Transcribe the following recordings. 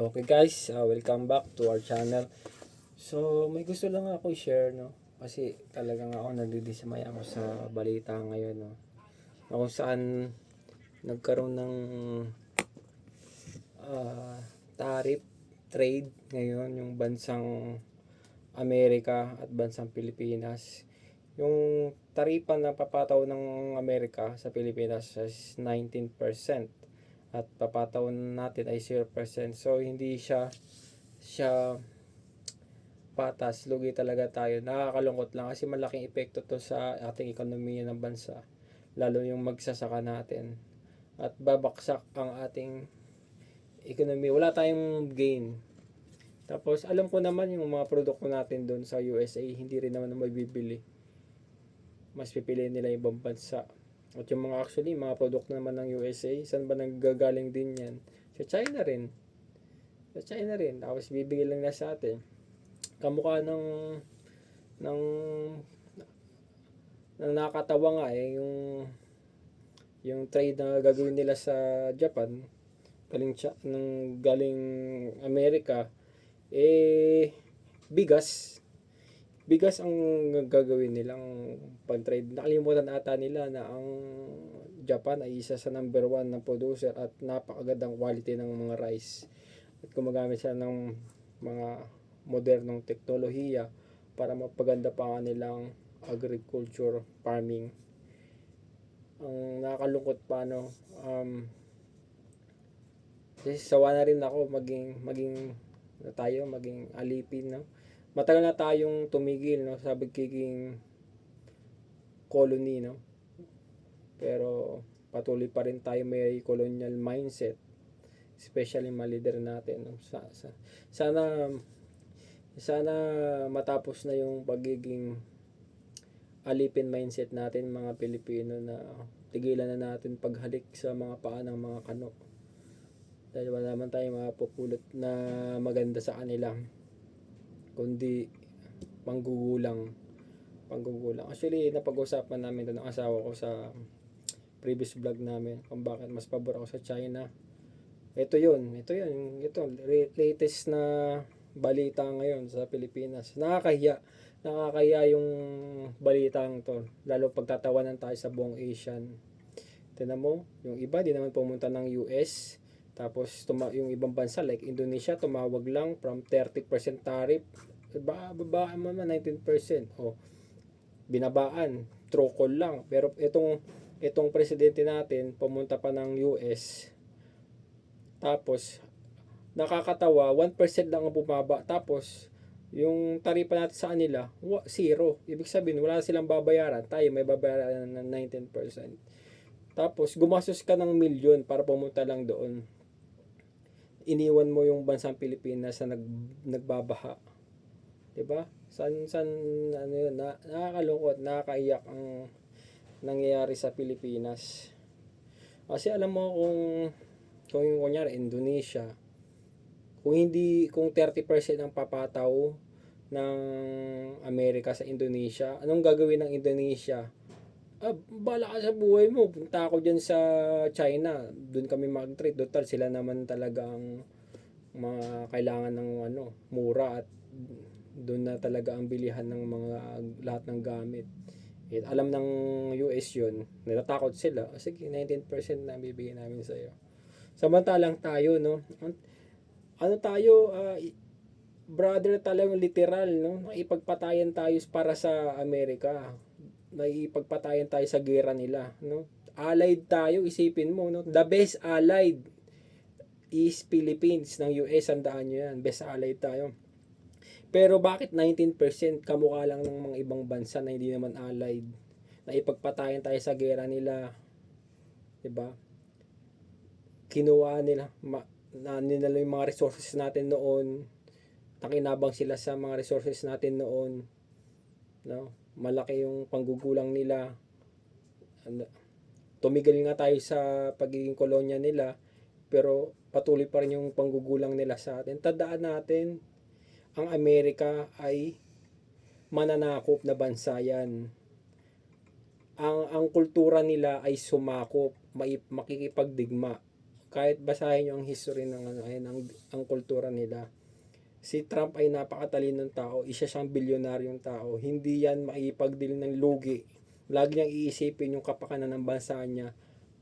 Okay guys, uh, welcome back to our channel. So, may gusto lang ako i-share, no? Kasi talagang ako nagdidismay ako sa balita ngayon, no? Na kung saan nagkaroon ng ah, tariff trade ngayon yung bansang Amerika at bansang Pilipinas. Yung taripa na papataw ng Amerika sa Pilipinas is 19% at papataw natin ay 0%. So hindi siya siya patas, lugi talaga tayo. Nakakalungkot lang kasi malaking epekto to sa ating ekonomiya ng bansa. Lalo yung magsasaka natin. At babaksak ang ating ekonomiya. Wala tayong gain. Tapos alam ko naman yung mga produkto natin doon sa USA, hindi rin naman mabibili. Mas pipiliin nila yung ibang bansa. At yung mga actually, mga produkto naman ng USA, saan ba nanggagaling din yan? Sa China rin. Sa China rin. Tapos bibigay lang na sa atin. Kamukha ng ng ng nakakatawa nga eh, yung yung trade na gagawin nila sa Japan galing ng galing Amerika eh bigas bigas ang gagawin nilang pag-trade. Nakalimutan ata nila na ang Japan ay isa sa number one na producer at napakagandang quality ng mga rice. At gumagamit sila ng mga modernong teknolohiya para mapaganda pa ang nilang agriculture farming. Ang nakakalungkot pa no, um, sawa na rin ako maging maging na tayo maging alipin no matagal na tayong tumigil no sa pagiging colony no? Pero patuloy pa rin tayo may colonial mindset especially mga leader natin no? Sa, sa, sana sana matapos na yung pagiging alipin mindset natin mga Pilipino na tigilan na natin paghalik sa mga paa ng mga kano dahil wala naman tayong mapupulot na maganda sa kanila kundi panggugulang panggugulang actually napag-usapan namin ito ng asawa ko sa previous vlog namin kung bakit mas pabor ako sa China ito yun ito yun ito latest na balita ngayon sa Pilipinas nakakahiya nakakahiya yung balitang to lalo pagtatawanan tayo sa buong Asian Tignan mo, yung iba di naman pumunta ng US. Tapos tuma yung ibang bansa like Indonesia tumawag lang from 30% tariff. Ba babaan mo naman 19%. O binabaan, trokol lang. Pero itong itong presidente natin pumunta pa ng US. Tapos nakakatawa, 1% lang ang bumaba. Tapos yung taripa natin sa kanila, zero. Ibig sabihin, wala silang babayaran. Tayo may babayaran ng 19%. Tapos, gumastos ka ng milyon para pumunta lang doon. Iniwan mo yung bansang Pilipinas na nag, nagbabaha. 'Di ba? San, san, ano yun, na, nakakalungkot, nakakaiyak ang nangyayari sa Pilipinas. Kasi alam mo kung, kung yung kunyari, Indonesia, kung hindi, kung 30% ang papataw ng Amerika sa Indonesia, anong gagawin ng Indonesia? ah, bala ka sa buhay mo. Punta ako dyan sa China. Doon kami mag-trade. Total, sila naman talagang mga kailangan ng ano, mura at doon na talaga ang bilihan ng mga lahat ng gamit. Eh, alam ng US yun, natatakot sila. "Ah, Sige, 19% na bibigyan namin sa iyo. Samantalang tayo, no? An- Ano tayo, i- brother talagang literal, no? Ipagpatayan tayo para sa Amerika naipagpatayan tayo sa gera nila, no? Allied tayo, isipin mo, no? The best allied is Philippines ng US, andaan nyo yan. Best allied tayo. Pero bakit 19% kamukha lang ng mga ibang bansa na hindi naman allied? Naipagpatayan tayo sa gera nila. 'Di ba? Kinuha nila, ma, na nila yung mga resources natin noon. Nakinabang sila sa mga resources natin noon. No? malaki yung panggugulang nila. Ano, tumigil nga tayo sa pagiging kolonya nila, pero patuloy pa rin yung panggugulang nila sa atin. Tandaan natin, ang Amerika ay mananakop na bansa yan. Ang, ang kultura nila ay sumakop, mai, makikipagdigma. kahit basahin nyo ang history ng ano, ayun, ang, ang kultura nila. Si Trump ay napakatalinong tao, isa siyang bilyonaryong tao. Hindi yan maipagdil ng lugi. Lagi niyang iisipin yung kapakanan ng bansa niya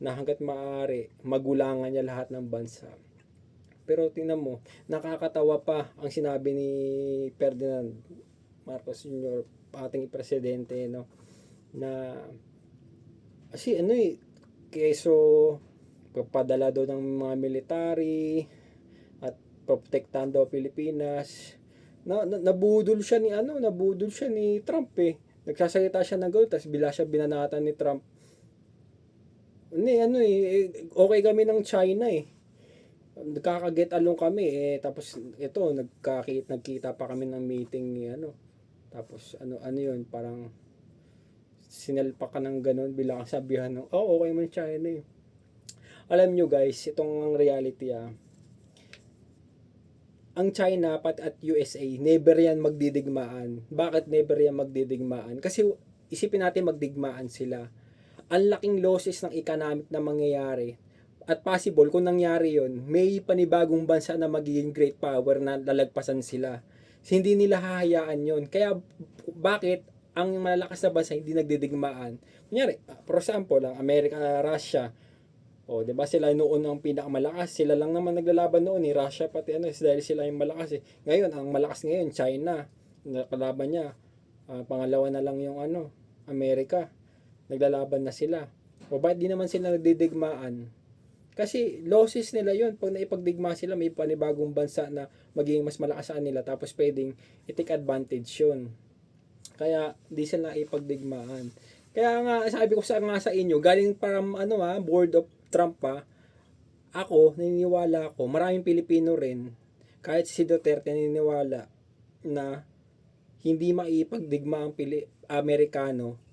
na hanggat maaari, magulangan niya lahat ng bansa. Pero tingnan mo, nakakatawa pa ang sinabi ni Ferdinand Marcos Jr., ating presidente, no? Na, kasi ano eh, keso, pagpadala daw ng mga military, at protektahan daw Pilipinas. Na, na, nabudol siya ni ano, nabudol siya ni Trump eh. Nagsasalita siya ng gold, tapos bila siya binanatan ni Trump. Hindi, ano eh, eh, okay kami ng China eh nagkakaget along kami eh tapos ito nagkakita nagkita pa kami ng meeting ni ano tapos ano ano yun parang sinalpa ka ng ganun bilang sabihan ng oh okay man China eh. Alam nyo guys itong reality ah. Ang China pat at USA never yan magdidigmaan. Bakit never yan magdidigmaan? Kasi isipin natin magdigmaan sila. Ang laking losses ng economic na mangyayari at possible kung nangyari yon may panibagong bansa na magiging great power na lalagpasan sila. So, hindi nila hahayaan yon Kaya bakit ang malalakas na bansa hindi nagdidigmaan? Kunyari, ah, for example, ang Amerika, Russia, o, di ba sila noon ang pinakamalakas? Sila lang naman naglalaban noon ni Russia pati ano, dahil sila yung malakas eh. Ngayon, ang malakas ngayon, China. Nakalaban niya. Ah, pangalawa na lang yung ano, Amerika. Naglalaban na sila. O bakit di naman sila nagdidigmaan? Kasi losses nila yon Pag naipagdigma sila, may panibagong bansa na magiging mas malakas sa nila tapos pwedeng i-take advantage yun. Kaya di sila ipagdigmaan. Kaya nga sabi ko sa nga sa inyo, galing from ano ha, board of Trump pa, ako naniniwala ako, maraming Pilipino rin, kahit si Duterte naniniwala na hindi maipagdigma ang Pili Amerikano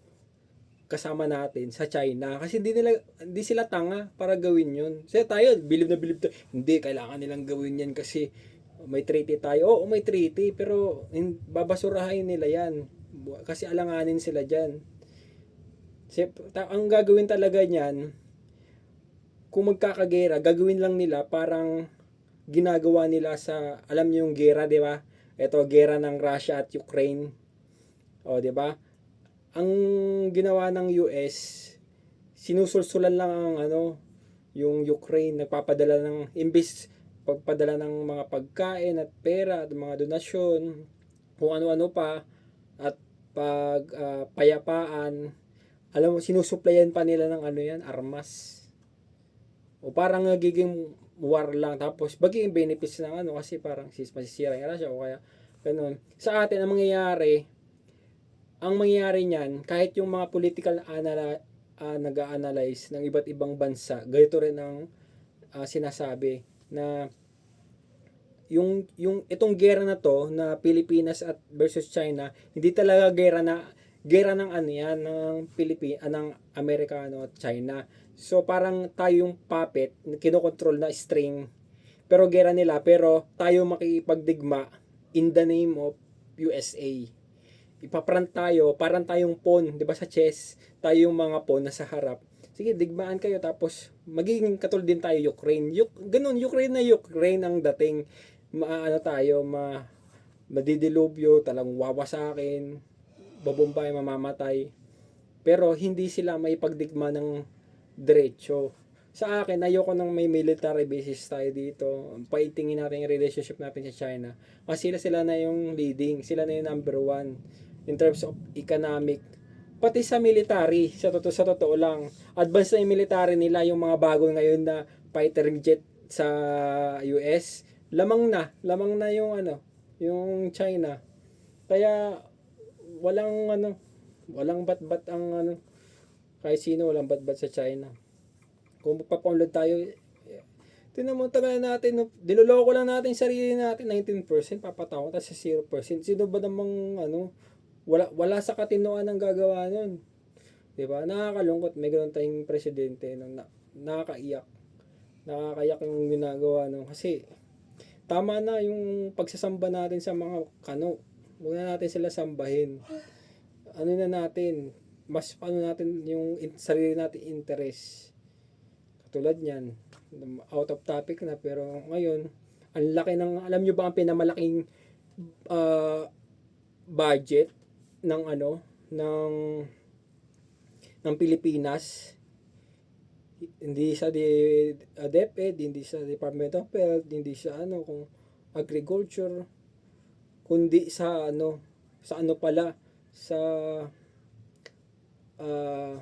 kasama natin sa China kasi hindi nila hindi sila tanga para gawin yun. Kasi tayo, bilib na bilib tayo. Hindi, kailangan nilang gawin yan kasi may treaty tayo. Oo, may treaty, pero hin- babasurahin nila yan. Kasi alanganin sila dyan. Kasi, ta- ang gagawin talaga niyan, kung magkakagera, gagawin lang nila parang ginagawa nila sa, alam niyo yung gera, di ba? Ito, gera ng Russia at Ukraine. O, di ba? Ang ginawa ng US, sinusulsulan lang ang ano, yung Ukraine, nagpapadala ng, imbis pagpadala ng mga pagkain at pera at mga donasyon, kung ano-ano pa, at pag ah, payapaan, alam mo, sinusuplayan pa nila ng ano yan, armas. O parang nagiging war lang. Tapos, baging benefits ng ano, kasi parang sis, masisira yung Russia o kaya ganun. Sa atin, ang mangyayari, ang mangyayari niyan, kahit yung mga political anala, uh, nag-analyze ng iba't ibang bansa, ganito rin ang ah, sinasabi na yung yung itong gera na to na Pilipinas at versus China, hindi talaga gera na gera ng ano yan ng Pilipinas ng Amerikano at China. So parang tayong puppet, kinokontrol na string. Pero gera nila, pero tayo makikipagdigma in the name of USA ipaprant tayo, parang tayong pawn, 'di ba sa chess, tayong mga pawn na sa harap. Sige, digmaan kayo tapos magiging katulad din tayo Ukraine. Yuk, ganun, Ukraine na Ukraine ang dating maano tayo, ma madidilubyo, talang wawasakin, babombay, mamamatay. Pero hindi sila may pagdigma ng diretso. Sa akin, ayoko nang may military basis tayo dito. Paitingin natin yung relationship natin sa China. Kasi sila, sila na yung leading. Sila na yung number one in terms of economic pati sa military sa totoo sa totoo lang. Advance na yung military nila yung mga bago ngayon na fighter jet sa US lamang na lamang na yung ano yung China. Kaya walang ano walang bat-bat ang ano kahit sino walang bat-bat sa China. Kung papaunlad tayo Tinan mo, tagal natin, diloloko lang natin sarili natin, 19%, papatawa, tapos 0%. Sino ba namang, ano, wala wala sa katinoan ang gagawa nun. 'Di ba? Nakakalungkot may ganoon tayong presidente nang na, nakakaiyak. Nakakaiyak yung ginagawa nung kasi tama na yung pagsasamba natin sa mga kano. Huwag na natin sila sambahin. Ano na natin, mas ano natin yung sarili natin interest. Katulad niyan, out of topic na pero ngayon ang laki ng alam nyo ba ang pinamalaking ah, budget ng ano ng ng Pilipinas hindi sa di uh, DepEd, hindi sa Department of Health, hindi sa ano kung agriculture kundi sa ano sa ano pala sa ah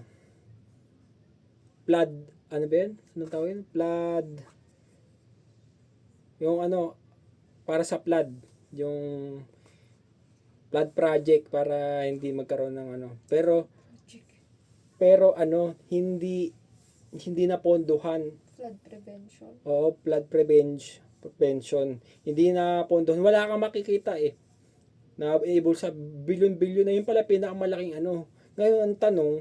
flood ano ba yun? Anong tawag yun? Flood yung ano para sa flood yung flood project para hindi magkaroon ng ano pero pero ano hindi hindi na ponduhan Flood prevention. Oo, flood prevention. prevention. Hindi na pondohan. Wala kang makikita eh. Na able sa bilyon-bilyon na yun pala pinakamalaking ano. Ngayon ang tanong,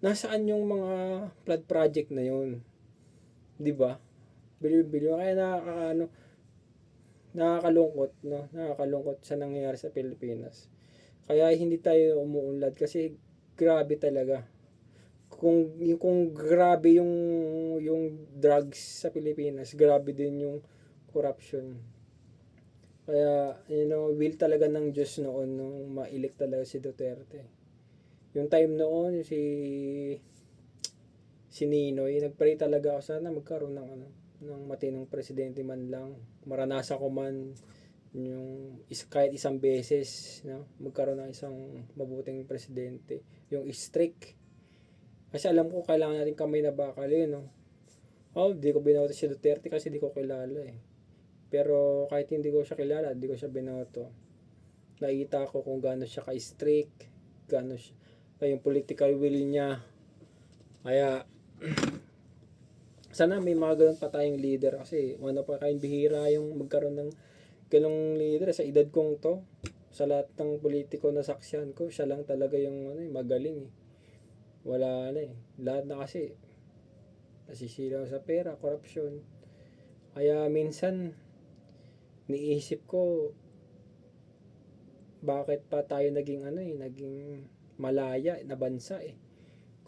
nasaan yung mga flood project na yun? 'Di ba? Bilyon-bilyon. Kaya nakaka, ano, nakakalungkot, no? Nakakalungkot sa nangyayari sa Pilipinas. Kaya hindi tayo umuunlad kasi grabe talaga kung kung grabe yung yung drugs sa Pilipinas, grabe din yung corruption. Kaya, you know, will talaga ng Diyos noon nung ma-elect talaga si Duterte. Yung time noon, si si Ninoy, nagpray talaga ako sana magkaroon ng ano, ng matinong presidente man lang. Maranasa ko man yung is, kahit isang beses, no, magkaroon ng isang mabuting presidente. Yung strict kasi alam ko kailangan natin kamay na bakal yun, no? Oh, di ko binoto si Duterte kasi di ko kilala eh. Pero kahit hindi ko siya kilala, di ko siya binoto. Nakita ko kung gaano siya ka-strict, gaano siya, yung political will niya. Kaya, sana may mga ganun pa tayong leader kasi ano pa kayong bihira yung magkaroon ng ganong leader sa edad kong to. Sa lahat ng politiko na saksyan ko, siya lang talaga yung ano, eh, magaling eh wala na eh. Lahat na kasi nasisilaw sa pera, korupsyon. Kaya minsan niisip ko bakit pa tayo naging ano eh, naging malaya na bansa eh.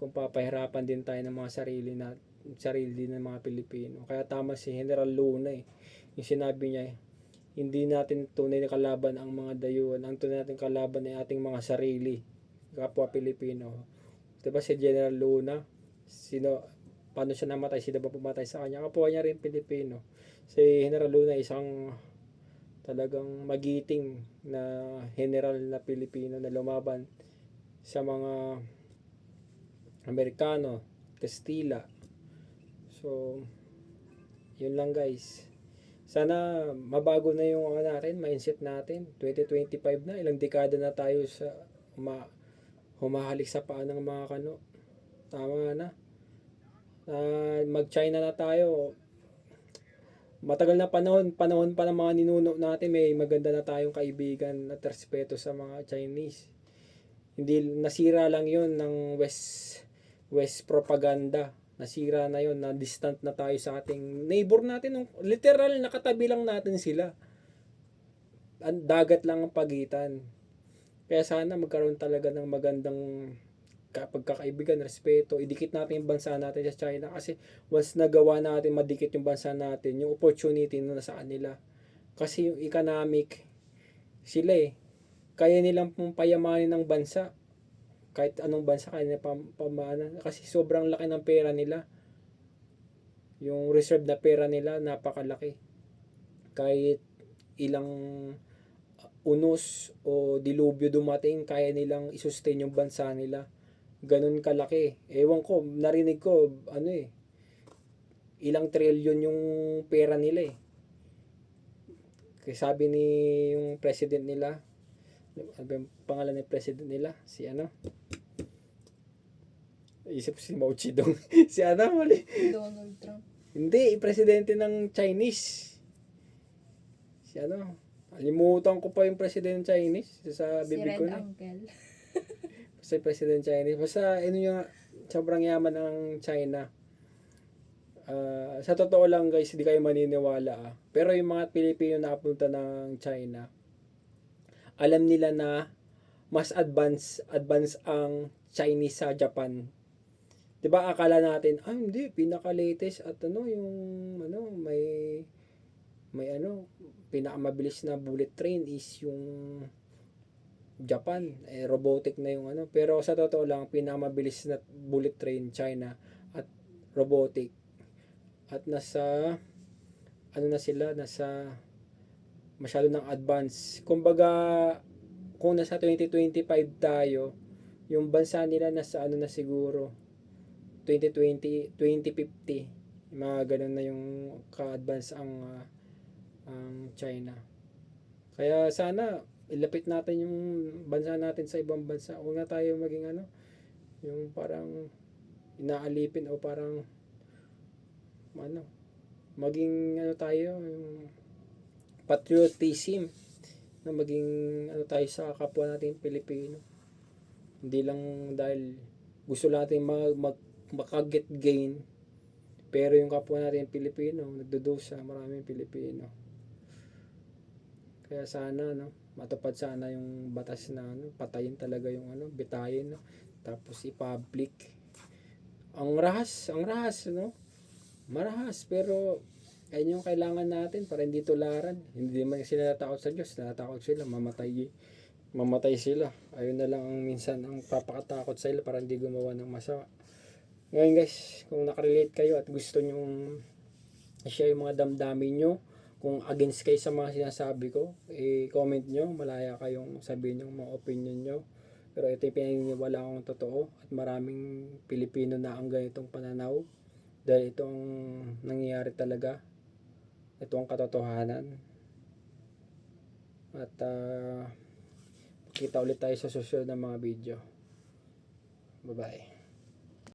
Kung papahirapan din tayo ng mga sarili na sarili ng mga Pilipino. Kaya tama si General Luna eh. Yung sinabi niya eh, hindi natin tunay na kalaban ang mga dayuhan. Ang tunay natin kalaban ay ating mga sarili. Kapwa Pilipino. Diba si General Luna? Sino, paano siya namatay? Sino ba pumatay sa kanya? Kapwa niya rin Pilipino. Si General Luna isang talagang magiting na general na Pilipino na lumaban sa mga Amerikano, Kastila. So, yun lang guys. Sana mabago na yung ano natin, mindset natin. 2025 na, ilang dekada na tayo sa ma humahalik sa paa ng mga kano. Tama na. Uh, mag-China na tayo. Matagal na panahon, panahon pa ng mga ninuno natin, may maganda na tayong kaibigan at respeto sa mga Chinese. Hindi nasira lang 'yon ng West West propaganda. Nasira na 'yon, na distant na tayo sa ating neighbor natin. Literal nakatabi lang natin sila. Ang dagat lang ang pagitan. Kaya sana magkaroon talaga ng magandang pagkakaibigan, respeto, idikit natin yung bansa natin sa China kasi once nagawa natin madikit yung bansa natin, yung opportunity na nasa kanila. Kasi yung economic, sila eh, kaya nilang payamanin ng bansa. Kahit anong bansa kaya nila pam, pamanan. Kasi sobrang laki ng pera nila. Yung reserve na pera nila, napakalaki. Kahit ilang unos o dilubyo dumating, kaya nilang isustain yung bansa nila. Ganun kalaki. Ewan ko, narinig ko, ano eh, ilang trilyon yung pera nila eh. Kasi sabi ni yung president nila, ano ba yung pangalan ng president nila? Si ano? Isip si Mao Zedong. si ano? Mali. Donald Trump. Hindi, presidente ng Chinese. Si ano? Alimutan ko pa yung president Chinese sa Si bibig Red ko na. Uncle. Sa president Chinese. Basta ano yung sobrang yaman ng China. Ah, sa totoo lang guys, hindi kayo maniniwala ah. Pero yung mga Pilipino na apunta ng China, alam nila na mas advance advance ang Chinese sa Japan. 'Di ba akala natin, ah hindi, pinaka-latest at ano yung ano may may ano, pinakamabilis na bullet train is yung Japan, eh, robotic na yung ano. Pero sa totoo lang, pinakamabilis na bullet train China at robotic. At nasa ano na sila, nasa masyado ng advance. Kumbaga, kung nasa 2025 tayo, yung bansa nila nasa ano na siguro, 2020, 2050. Mga ganun na yung ka-advance ang ah, ang China. Kaya sana ilapit natin yung bansa natin sa ibang bansa. Huwag na tayo maging ano, yung parang inaalipin o parang ano, maging ano tayo, yung patriotism na maging ano tayo sa kapwa natin Pilipino. Hindi lang dahil gusto natin mag, mag makaget gain pero yung kapwa natin Pilipino nagdudusa maraming Pilipino. Kaya sana no matupad sana yung batas na ano patayin talaga yung ano bitayin no. Tapos i-public. Ang rahas ang rahas no marahas pero ayun yung kailangan natin para hindi tularan hindi man sila natakot sa Diyos natakot sila mamatay mamatay sila ayun na lang ang minsan ang papakatakot sa sila para hindi gumawa ng masama ngayon guys, kung nakarelate kayo at gusto nyong i-share yung mga damdamin nyo, kung against kayo sa mga sinasabi ko, i-comment nyo, malaya kayong sabihin yung mga opinion nyo. Pero ito yung pinaniniwala kong totoo at maraming Pilipino na ang ganitong pananaw dahil itong nangyayari talaga. Ito ang katotohanan. At ah, kita ulit tayo sa susunod na mga video. Bye-bye.